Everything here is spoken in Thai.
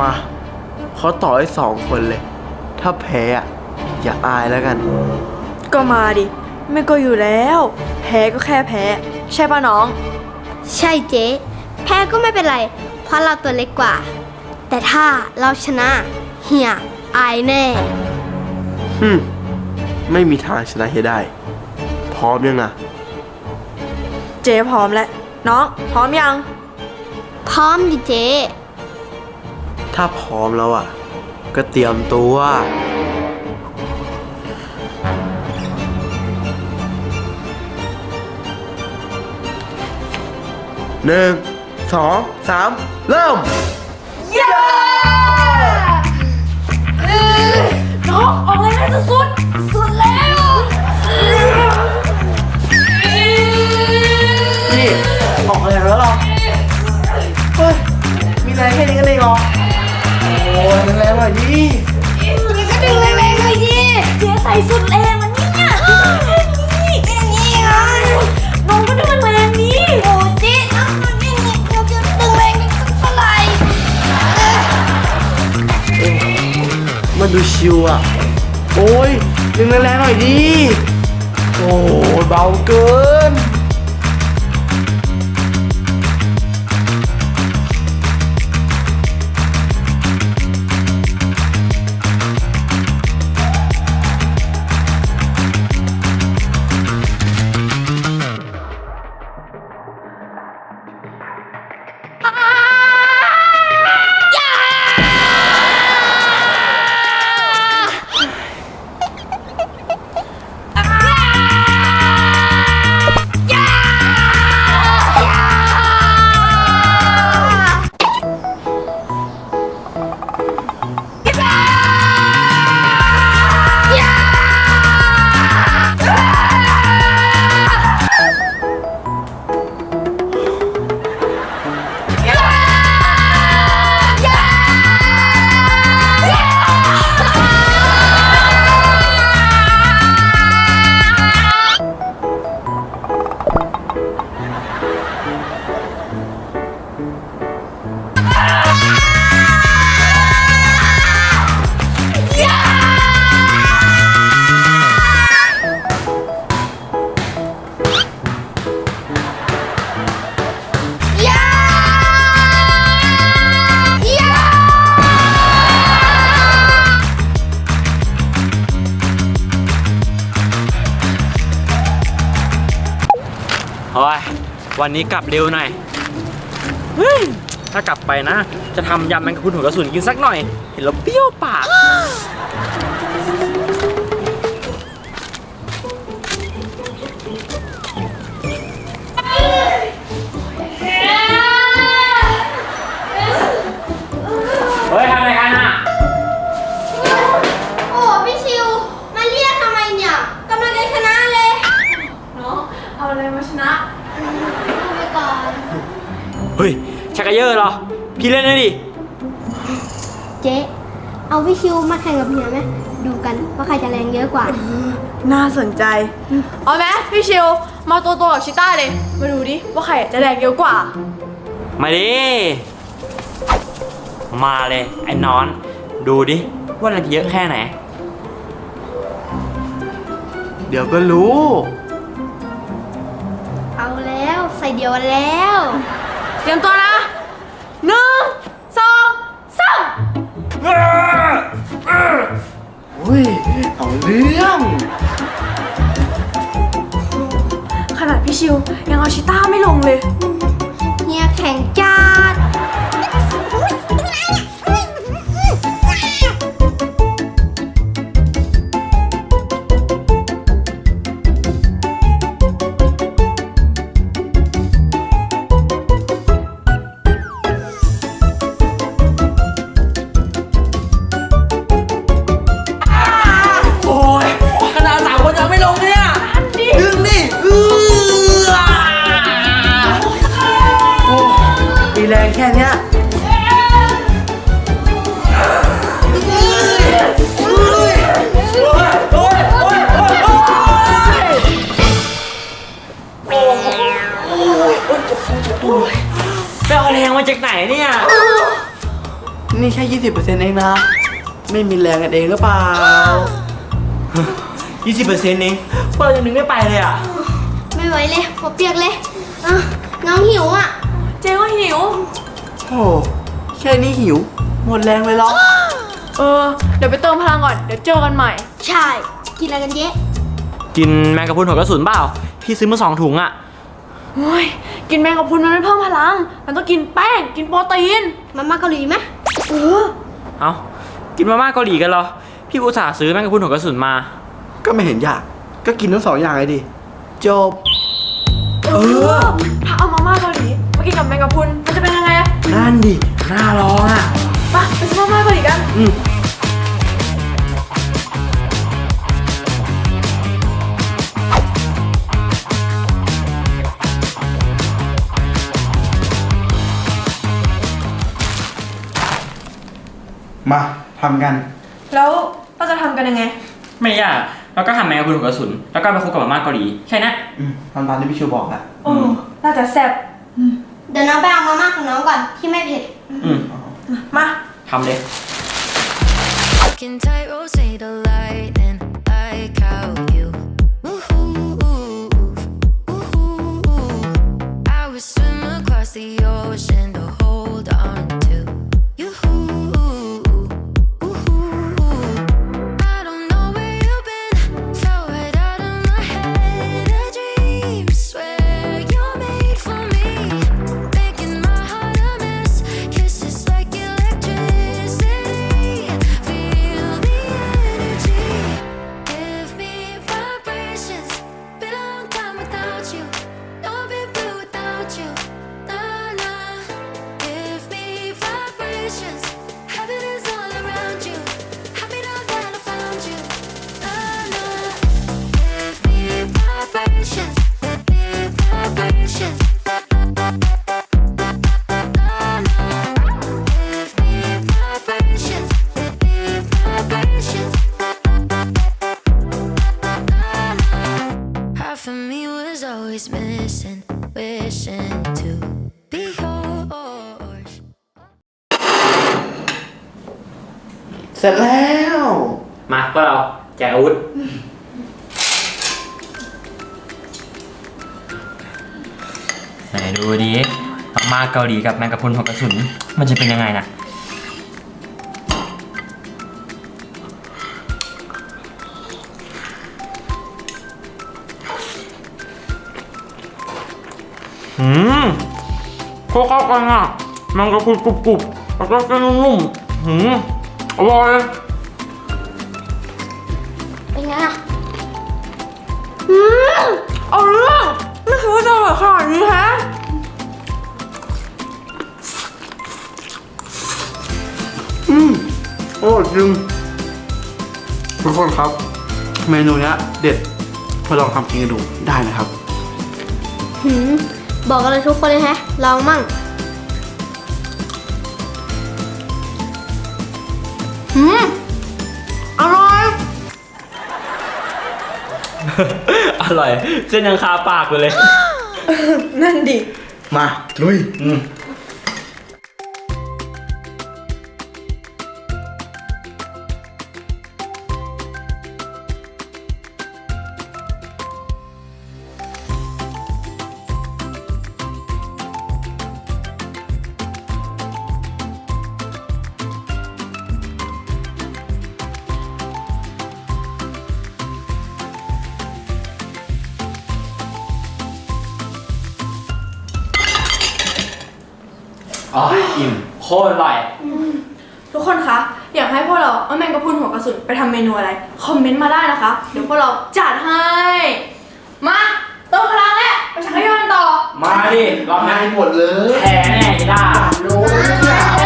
มาเขาต่อให้สองคนเลย ถ้าแพ้อะอย่าอายแล้วกัน ก็มาดิ ไม่ก็อยู่แล้ว แพ้ก็แค่แพ้ ใช่ป่ะน้อง ใช่เจ๊ แพ้ก็ไม่เป็นไร เพราะเราตัวเล็กกว่า แต่ถ้าเราชนะ เฮียอายแน่ ฮึมไม่มีทางชนะให้ได้ พร้อมยังอะเจ๊พร้อมแล้ว น้อง พร้อมยัง พร้อมดิเจ๊ ถ้าพร้อมแล้วอะก็เตรียมตัว หนึ่ง สอง สาม เริ่มน้องออกเลยนะสุดๆสุดแล้วนี่ออกแรงแล้วเหรอ เฮ้ย มีแรงแค่นี้กันเองเหรอโอ้ย แรงหน่อยดิก็ดึงแรงๆหน่อยดิเจ๊ใส่สุดแรงมันเนี่ยนี่เป็นอย่างนี้ไงน้องก็ดึงแรงๆนี้โอ้เจ๊น้องมันไม่มีเราจะดึงแรงนี่เท่าไหร่มันดูชิวอะ โอ้ยดึงแรงๆหน่อยดิโอ้ยเบาเกิน วันนี้กลับเร็วหน่อยเฮ้ยถ้ากลับไปนะ จะทำยำแมงกะพรุนหัวกระสุนกินสักหน่อย เห็นแล้วเปรี้ยวปากเฮ้ยทำอะไรกันอะ โอ้พี่ชิว มาเรียกทำไมเนี่ยกำลังจะชนะเลยน้องเอาอะไรมาชนะเอาไปก่อน เฮ้ยชักกระเยอะเหรอ พี่เล่นเลยดิ เจ๊เอาพี่ชิวมาแข่งกับเฮียไหมดูกันว่าใครจะแรงเยอะกว่า น่าสนใจ เอาไหมพี่ชิว มาตัวตัวๆกับชิต้าเลย มาดูดิว่าใครจะแรงเยอะกว่า มาดิ มาเลยไอ้นอน ดูดิว่าเราจะเยอะแค่ไหน เดี๋ยวก็รู้ เอาแล้ว ใส่เดียวกันแล้ว เตรียมตัวนะหนึ่งสองสามอุ้ยเอาเรื่องขนาดพี่ชิวยังเอาชิต้าไม่ลงเลย เฮียแข่งจัด ไปเอาแรงมาจากไหนเนี่ย นี่แค่ยี่สิบเปอร์เซ็นต์เองนะ ไม่มีแรงกันเองหรือเปล่ายี่สิบเปอร์เซ็นต์เองพวกเราจะงนึงไม่ไปเลยอะ ไม่ไหวเลยผมเปียกเลยน้องหิวอะ เจ๊ว่าหิว โอ้แค่นี้หิว หมดแรงเลยหรอเออ เดี๋ยวไปเติมพลังก่อน เดี๋ยวเจอกันใหม่ ใช่ กินอะไรกันเจ๊กินแมงกะพรุนหัวกระสุนเปล่า พี่ซื้อมาสองถุงอะ โอ้ยกินแมงกะพรุนมันไม่เพิ่มพลัง มันต้องกินแป้ง กินโปรตีน มาม่าเกาหลีไหมเออ เอ้ากินมาม่าเกาหลีกันเหรอ พี่อุตส่าห์ซื้อแมงกะพรุนหัวกระสุนมา ก็ไม่เห็นยาก ก็กินทั้งสองอย่างเลยดิ จบ เออ ถ้าเอามาม่าเกาหลีมากินกับแมงกะพรุนมันจะเป็นยังไงอะนั่นดิ น่าลองอะ ไปไปซื้อมาม่าเกาหลีกัน อืม ทำกัน แล้วเราจะทำกันยังไง ไม่ยากแล้วก็ทำแมงกะพรุนหัวกระสุน แล้วก็ไปคลุกกับมาม่าเกาหลีแค่นั้นอืมทำตามที่พี่ชูบอกอะโอ้น่าจะแซ่บเดี๋ยวน้องไปเอามาม่าของน้องก่อนที่ไม่เผ็ด อืมมาทำเลย Can tight rotate the lightning like how you move. I would swim across the ocean to always missing, wishing to be yours. เสร็จแล้ว มาพวกเราแจกอาวุธ ไหนดูดิมาม่าเกาหลีกับแมงกะพรุนหัวกระสุน มันจะเป็นยังไงนะ อืมโคตรเข้ากันอะแมงกะพรุนกรุบๆแล้วก็เส้นนุ่มๆหืมอร่อยเป็นไงอะเอาเรื่องไม่คิดว่าจะอร่อยขนาดนี้แฮะอืมโอ้จริงทุกคนครับ เมนูเนี้ยเด็ดพอลองทำกินกันดูได้นะครับ หืม บอกกันเลยทุกคนเลยแฮะ ลองมั่งหืมอร่อย อร่อยเส้นยังคาปากอยู่เลย นั่นดิ มาลุยอืม อ๋ออิ่มโคตรอร่อย ทุกคนคะ อยากให้พวกเราเอาแมงกะพรุนหัวกระสุนไปทำเมนูอะไร คอมเมนต์มาได้นะคะ เดี๋ยวพวกเราจัดให้ มาเติมพลังแล้วไปชักขยอนต่อ มาดิรอบมานี้หมดเลยแพ้แน่จ้าโน้ตเนี่ย